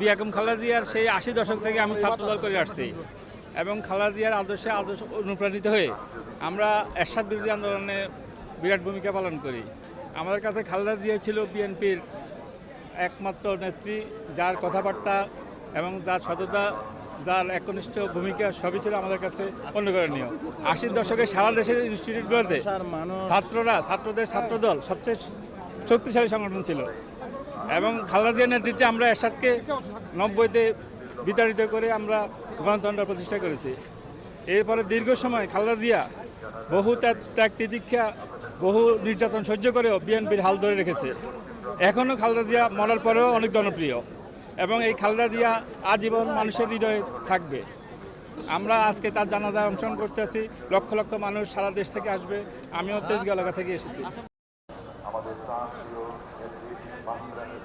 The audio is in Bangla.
বিয়াকুম খালাজিয়ার সেই আশি দশক থেকে আমি ছাত্রদল করে আসছি এবং খালাজিয়ার আদর্শে আদর্শ অনুপ্রাণিত হয়ে আমরা এরশাদ বিরোধী আন্দোলনে বিরাট ভূমিকা পালন করি। আমাদের কাছে খালেদা জিয়া ছিল বিএনপির একমাত্র নেত্রী যার কথাবার্তা এবং যার সততা যার একনিষ্ঠ ভূমিকা সবই ছিল আমাদের কাছে অনুকরণীয়। আশির দশকে সারা দেশের ইনস্টিটিউটগুলোতে ছাত্ররা ছাত্রদের ছাত্রদল সবচেয়ে শক্তিশালী সংগঠন ছিল। এবং খালেদা নেতৃত্বে আমরা এরশাদকে নব্বইতে বিতাড়িত করে আমরা গণতন্ত্র প্রতিষ্ঠা করেছি। এরপরে দীর্ঘ সময় খালেদা জিয়া বহু ত্যাগ তিতিক্ষা, বহু নির্যাতন সহ্য করেও বিএনপির হাল ধরে রেখেছে। এখনও খালেদা জিয়া মরার পরেও অনেক জনপ্রিয় এবং এই খালেদা জিয়া আজীবন মানুষের হৃদয়ে থাকবে। আমরা আজকে তার জানাজায় অংশগ্রহণ করতে আছি লক্ষ লক্ষ মানুষ সারা দেশ থেকে আসবে। আমিও তেজগাঁ এলাকা থেকে এসেছি। আমাদের প্রাণীয় বাংলাদেশ